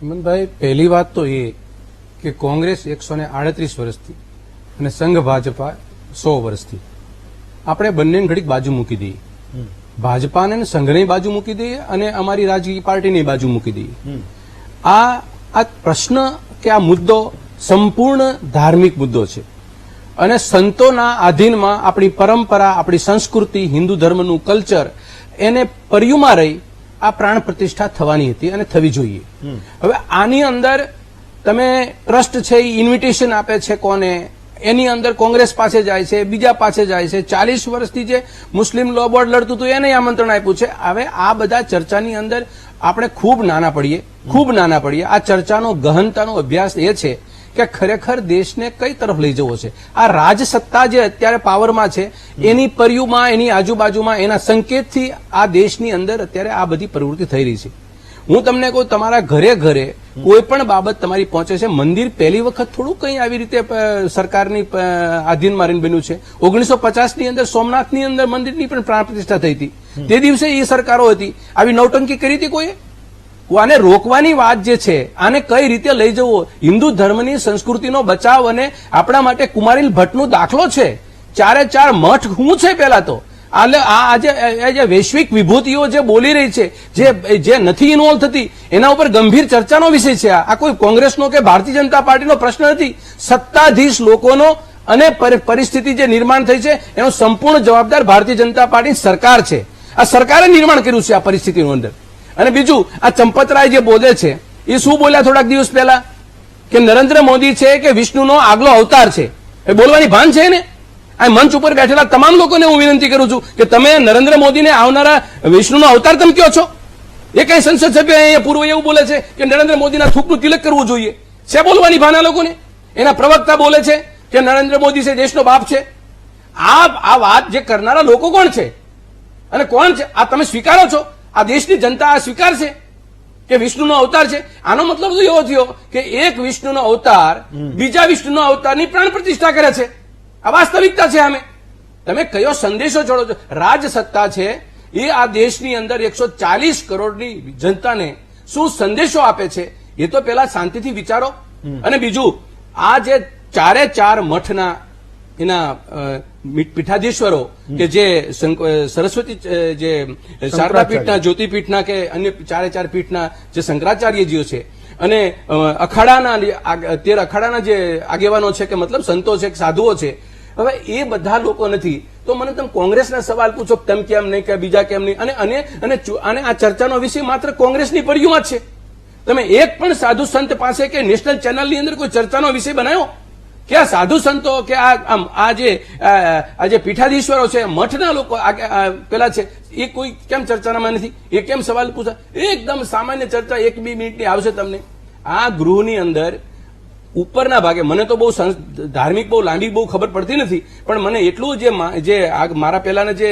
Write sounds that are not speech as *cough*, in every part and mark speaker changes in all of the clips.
Speaker 1: હેમંતભાઈ પહેલી વાત તો એ કે કોંગ્રેસ એકસો ને આડત્રીસ વર્ષથી અને સંઘ ભાજપા સો વર્ષથી. આપણે બંનેને ઘડીક બાજુ મૂકી દઈએ. ભાજપાને સંઘની બાજુ મૂકી દઈએ અને અમારી રાજકીય પાર્ટીની બાજુ મૂકી દઈએ. આ આ પ્રશ્ન કે આ મુદ્દો સંપૂર્ણ ધાર્મિક મુદ્દો છે. અને સંતોના આધીનમાં આપણી પરંપરા આપણી સંસ્કૃતિ હિન્દુ ધર્મનું કલ્ચર એને પર્યુમાં રહી આ પ્રાણ પ્રતિષ્ઠા થવાની હતી અને થવી જોઈએ. હવે આની અંદર તમે ટ્રસ્ટ છે એ ઇન્વિટેશન આપે છે કોને? એની અંદર કોંગ્રેસ પાસે જાય છે, બીજા પાસે જાય છે. ચાલીસ વર્ષથી જે મુસ્લિમ લો બોર્ડ લડતું હતું, એને આમંત્રણ આપ્યું છે. હવે આ બધા ચર્ચાની અંદર આપણે ખૂબ નાના પડીએ, ખૂબ નાના પડીએ. આ ચર્ચાનો ગહનતાનો અભ્યાસ એ છે કે ખરેખર દેશને કઈ તરફ લઈ જવો છે? આ રાજસત્તા જે અત્યારે પાવરમાં છે, એની પરિયુમાં, એની આજુબાજુમાં, એના સંકેતથી આ દેશની અંદર અત્યારે આ બધી પ્રવૃત્તિ થઈ રહી છે. હું તમને કહું, તમારા ઘરે ઘરે કોઈ પણ બાબત તમારી પહોંચે છે. મંદિર પહેલી વખત થોડું કંઈ આવી રીતે સરકારની આધીન મારીને બન્યું છે. ઓગણીસો પચાસની અંદર સોમનાથની અંદર મંદિરની પણ પ્રાણ પ્રતિષ્ઠા થઈ હતી. તે દિવસે એ સરકારો હતી. આવી નૌટંકી કરી હતી કોઈએ? આને રોકવાની વાત જે છે, આને કઈ રીતે લઈ જવો? હિન્દુ ધર્મની સંસ્કૃતિનો બચાવ અને આપણા માટે કુમારીલ ભટ્ટનો દાખલો છે. ચારે ચાર મઠ હું છે પેલા તો. આલે આ આજે વૈશ્વિક વિભૂતિઓ જે બોલી રહી છે, જે જે નથી ઇન્વોલ્વ થતી, એના ઉપર ગંભીર ચર્ચાનો વિષય છે. આ કોઈ કોંગ્રેસનો કે ભારતીય જનતા પાર્ટીનો પ્રશ્ન નથી. સત્તાધીશ લોકોનો અને પરી- પરિસ્થિતિ જે નિર્માણ થઈ છે, એનો સંપૂર્ણ જવાબદાર ભારતીય જનતા પાર્ટી સરકાર છે. આ સરકારે નિર્માણ કર્યું છે આ પરિસ્થિતિનું અંદર. અને બીજું, આ ચંપતરાય જે બોલે છે, એ શું બોલ્યા થોડાક દિવસ પહેલા? કે નરેન્દ્ર મોદી છે કે વિષ્ણુનો આગલો અવતાર છે? એ બોલવાની ભાન છે ને આ મંચ ઉપર બેઠેલા તમામ લોકોને હું વિનંતી કરું છું કે તમે નરેન્દ્ર મોદીને આવનારા વિષ્ણુનો અવતાર તમે કયો છો? એ કઈ સંસદ સભ્ય અહીંયા પૂર્વ એવું બોલે છે કે નરેન્દ્ર મોદીના થૂકનું તિલક કરવું જોઈએ? છે બોલવાની ભાન લોકોને? એના પ્રવક્તા બોલે છે કે નરેન્દ્ર મોદી છે, દેશનો બાપ છે. આ આ વાત જે કરનારા લોકો કોણ છે? અને કોણ છે? આ તમે સ્વીકારો છો? આ દેશની જનતા આ સ્વીકારશે કે વિષ્ણુનો અવતાર છે? આનો મતલબ તો એવો થયો કે એક વિષ્ણુનો અવતાર બીજા વિષ્ણુનો અવતારની પ્રાણ પ્રતિષ્ઠા કરે છે. આ વાસ્તવિકતા છે અમે તમે કયો સંદેશો છોડો છો? રાજસત્તા છે. એ આ દેશની અંદર એકસો ચાલીસ કરોડની જનતાને શું સંદેશો આપે છે? એ તો પેલા શાંતિથી વિચારો. અને બીજું આ જે ચારે ચાર મઠના એના પીઠાધીશ્વરો કે જે સરસ્વતી જે શારદા પીઠના જ્યોતિપીઠના કે અન્ય ચારે ચાર પીઠના જે શંકરાચાર્યજીઓ છે અને અખાડાના તેર અખાડાના જે આગેવાનો છે કે મતલબ સંતો છે સાધુઓ છે હવે એ બધા લોકો નથી. તો મને તમે કોંગ્રેસના સવાલ પૂછો તેમ કેમ નહીં કે બીજા કેમ નહીં? અને અને અને આ ચર્ચાનો વિષય માત્ર કોંગ્રેસની પડ્યુંમાં જ છે. તમે એક પણ સાધુ સંત પાસે કે નેશનલ ચેનલની અંદર કોઈ ચર્ચાનો વિષય બનાવ્યો? કે આ સાધુ સંતો કે આ આમ આ જે આ જે પીઠાધીશ્વરો છે મઠના લોકો પેલા છે એ કોઈ કેમ ચર્ચાનામાં નથી? એ કેમ સવાલ પૂછા? એકદમ સામાન્ય ચર્ચા એક બે મિનિટની આવશે તમને. આ ગૃહની અંદર ઉપરના ભાગે મને તો બહુ ધાર્મિક બહુ લાંબી બહુ ખબર પડતી નથી પણ મને એટલું જે જે આ મારા પહેલાના જે.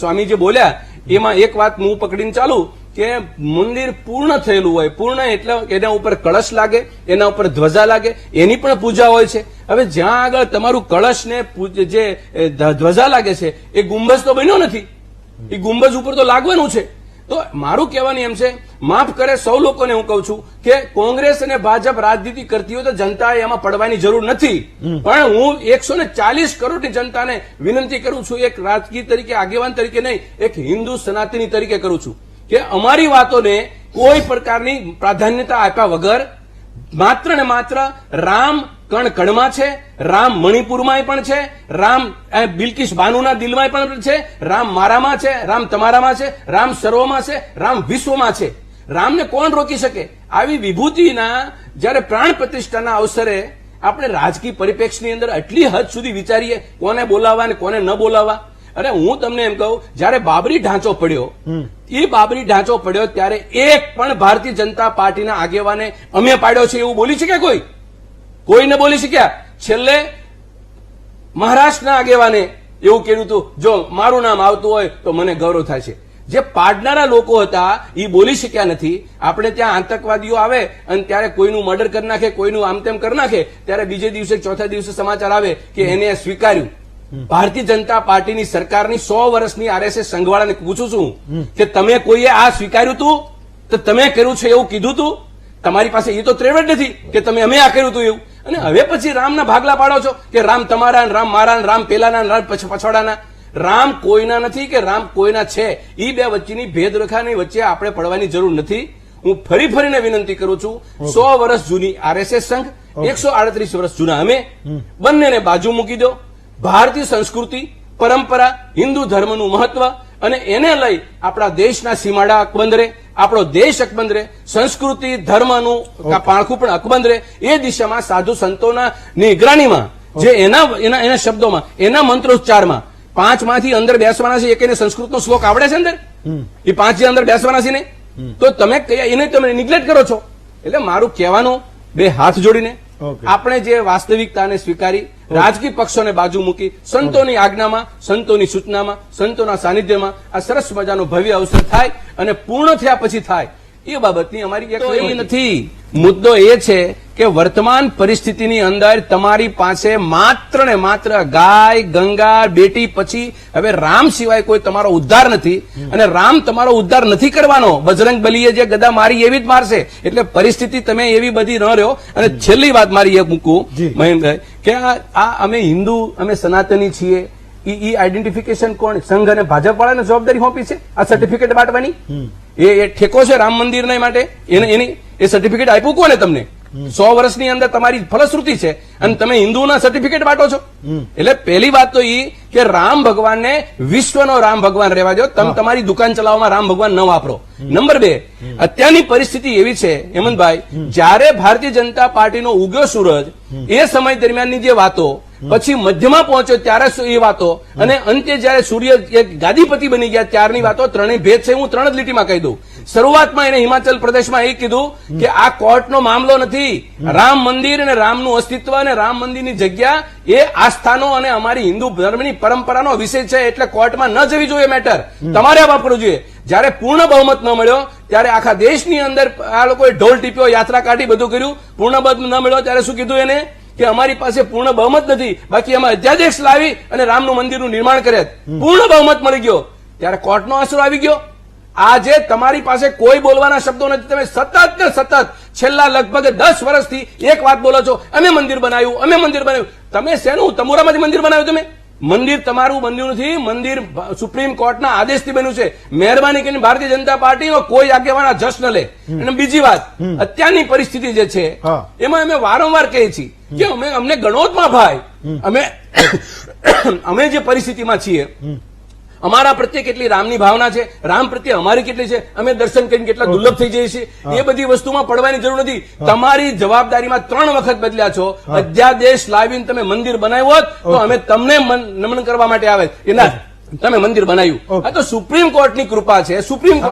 Speaker 2: સ્વામી
Speaker 1: જે બોલ્યા એમાં એક વાત હું પકડીને ચાલુ કે મંદિર પૂર્ણ થયેલું હોય પૂર્ણ એટલે એના ઉપર કળશ લાગે એના ઉપર ધ્વજા લાગે એની પણ પૂજા હોય છે. હવે જ્યાં આગળ તમારું કળશ ને જે ધ્વજા લાગે છે એ ગુંબજ તો બન્યો નથી. એ ગુંબજ ઉપર તો લાગવાનું છે. તો મારું કહેવાનું એમ છે માફ કરે સૌ લોકોને હું કહું છું કે કોંગ્રેસ અને ભાજપ રાજનીતિ કરતી હોય તો જનતાએ એમાં પડવાની જરૂર નથી. પણ હું એકસો ને ચાલીસ કરોડની જનતાને વિનંતી કરું છું એક રાજકીય તરીકે આગેવાન તરીકે નહીં એક હિન્દુ સનાતની તરીકે કરું છું. કે અમારી વાતોને કોઈ પ્રકારની પ્રાધાન્યતા આપ્યા વગર માત્ર ને માત્ર રામ કણ કણમાં છે રામ મણિપુરમાં પણ છે રામ અ, બિલ્કિસ બાનુના દિલમાં પણ છે રામ મારામાં છે રામ તમારામાં છે રામ સર્વમાં છે રામ વિશ્વમાં છે. રામને કોણ રોકી શકે? આવી વિભૂતિના જ્યારે પ્રાણ પ્રતિષ્ઠાના અવસરે આપણે રાજકીય પરિપ્રેક્ષની અંદર આટલી હદ સુધી વિચારીએ કોને બોલાવવા અને કોને ન બોલાવવા. અરે હું તમને એમ કહું જ્યારે બાબરી ઢાંચો પડ્યો એ બાબરી ઢાંચો પડ્યો ત્યારે એક પણ ભારતીય જનતા પાર્ટીના આગેવાને અમે પાડ્યો છે એવું બોલી શકે કોઈ? કોઈને બોલી શક્યા? છેલ્લે મહારાષ્ટ્રના આગેવાને એવું કહ્યું હતું જો મારું નામ આવતું હોય તો મને ગૌરવ થાય છે. જે પાડનારા લોકો હતા એ બોલી શક્યા નથી. આપણે ત્યાં આતંકવાદીઓ આવે અને ત્યારે કોઈનું મર્ડર કરી નાખે, કોઈનું આમ તેમ કરી નાખે, ત્યારે બીજે દિવસે ચોથા દિવસે સમાચાર આવે કે એને સ્વીકાર્યું. ભારતીય જનતા પાર્ટીની સરકારની સો વર્ષની આરએસએસ સંઘવાળાને પૂછું છું કે તમે કોઈએ આ સ્વીકાર્યું હતું તો તમે કર્યું છે એવું કીધું હતું તમારી પાસે એ તો ત્રેવડ નથી કે તમે અમે આ કર્યું હતું એવું. અને હવે પછી રામના ભાગલા પાડો છો કે રામ તમારા રામ મારા રામ પેલાના રામ પછવાડાના. રામ કોઈના નથી કે રામ કોઈના છે? એ બે વચ્ચેની ભેદરેખાની વચ્ચે આપણે પડવાની જરૂર નથી. હું ફરી ફરીને વિનંતી કરું છું સો વર્ષ જૂની આરએસએસ સંઘ એકસો આડત્રીસ વર્ષ જૂના અમે. બંનેને બાજુ મૂકી દો. ભારતીય સંસ્કૃતિ પરંપરા હિન્દુ ધર્મનું મહત્વ અને એને લઈ આપણા દેશના સીમાડા અકબંધ રહે આપણો દેશ અકબંધ રહે સંસ્કૃતિ ધર્મનું પાણખું પણ અકબંધ રહે એ દિશામાં સાધુ સંતોના નિગરાણીમાં જે એના એના એના શબ્દોમાં એના મંત્રોચ્ચારમાં પાંચમાંથી અંદર બેસવાના છે એક એને સંસ્કૃતનો શ્લોક આવડે છે અંદર? એ પાંચ જે અંદર બેસવાના છે ને? તો તમે કયા- એને તમે નિગ્લેક્ટ કરો છો. એટલે મારું કહેવાનું બે હાથ જોડીને આપણે જે વાસ્તવિકતાને સ્વીકારી રાજકીય પક્ષોને બાજુ મૂકી સંતોની આજ્ઞામાં, સંતોની સૂચનામાં, સંતોના સાનિધ્યમાં આ સરસ મજાનો ભવ્ય અવસર થાય અને પૂર્ણ થયા પછી થાય. એ બાબતની અમારી નથી. મુદ્દો એ છે કે વર્તમાન પરિસ્થિતિની અંદર તમારી પાસે માત્ર ને માત્ર ગાય ગંગા બેટી પછી હવે રામ સિવાય કોઈ તમારો ઉદ્ધાર નથી. અને રામ તમારો ઉદ્ધાર નથી કરવાનો. બજરંગ બલીએ જે ગદા મારી એવી જ મારશે. એટલે પરિસ્થિતિ તમે એવી બધી ન રહ્યો. અને છેલ્લી વાત મારી એક મૂકું
Speaker 2: જી.
Speaker 1: કે આ અમે હિન્દુ અમે સનાતની છીએ. ઈ આઈડેન્ટિફિકેશન કોણ? સંઘ અને ભાજપ વાળાને જવાબદારી સોંપી છે? આ સર્ટિફિકેટ બાંટવાની? એ એ ઠેકો છે રામ મંદિરને માટે? એને એની એ સર્ટિફિકેટ આપ્યું કોને તમને? સો વર્ષની અંદર તમારી ફલશ્રુતિ છે અને તમે હિન્દુના સર્ટિફિકેટ બાંટો છો. એટલે પહેલી વાત તો એ કે રામ ભગવાનને વિશ્વનો રામ ભગવાન રહેવા દો. તમે તમારી દુકાન ચલાવવામાં રામ ભગવાન ન વાપરો. નંબર બે અત્યારની પરિસ્થિતિ એવી છે હેમંતભાઈ જ્યારે ભારતીય જનતા પાર્ટીનો ઉગ્યો સૂરજ એ સમય દરમિયાનની જે વાતો પછી મધ્યમાં પહોંચ્યો ત્યારે એ વાતો અને અંતે જ્યારે સૂર્ય એક ગાદીપતિ બની ગયા ત્યારની વાતો ત્રણેય ભેદ છે હું ત્રણ જ લીટીમાં કહી દઉં. શરૂઆતમાં એને હિમાચલ પ્રદેશમાં એ કીધું કે આ કોર્ટનો મામલો નથી. રામ મંદિર અને રામનું અસ્તિત્વ અને રામ મંદિરની જગ્યા એ આસ્થાનો અને અમારી હિન્દુ ધર્મની પરંપરાનો વિષય છે એટલે કોર્ટમાં ન જવી જોઈએ મેટર. તમારે વાપરવું જોઈએ. જ્યારે પૂર્ણ બહુમત ન મળ્યો, ત્યારે આખા દેશની અંદર આ લોકોએ ઢોલ ટીપ્યો, યાત્રા કાઢી, બધું કર્યું. પૂર્ણ બહુમત ન મળ્યો, ત્યારે શું કીધું એને? કે અમારી પાસે પૂર્ણ બહુમત નથી. બાકી અમે અધ્યાદેશ લાવી અને રામનું મંદિરનું નિર્માણ કર્યા. પૂર્ણ બહુમત મળી ગયો. ત્યારે કોર્ટનો આશરો આવી ગયો. આજે તમારી પાસે કોઈ બોલવાના શબ્દો નથી. તમે સતત ને સતત છેલ્લા લગભગ દસ વર્ષથી એક વાત બોલો છો. અમે મંદિર બનાવ્યું અમે મંદિર બનાવ્યું. તમે શેનું? તમોરામાંથી મંદિર બનાવ્યું તમે? મંદિર તમારું બન્યું નથી. મંદિર સુપ્રીમ કોર્ટના આદેશથી બન્યું છે. મહેરબાની કરીને ભારતીય જનતા પાર્ટીનો કોઈ આગેવાન જશ ન લે. અને બીજી વાત અત્યારની પરિસ્થિતિ જે છે એમાં અમે વારંવાર કહીએ છીએ કે અમે અમને ગણોતમાં ભાઈ અમે *coughs* અમે જે પરિસ્થિતિમાં છીએ અમારા પ્રત્યે કેટલી રામની ભાવના છે રામ પ્રત્યે અમારી કેટલી છે અમે દર્શન કરીને કેટલા દુર્લભ થઈ જઈએ છીએ. એ બધી વસ્તુમાં પડવાની જરૂર નથી. તમારી જવાબદારીમાં ત્રણ વખત બદલ્યા છો. અધ્યાદેશ લાવીને તમે મંદિર બનાવ્યું હોત તો અમે તમને મન- નમન કરવા માટે આવે. એના તમે મંદિર બનાવ્યું. આ તો સુપ્રીમ કોર્ટની કૃપા છે. સુપ્રીમ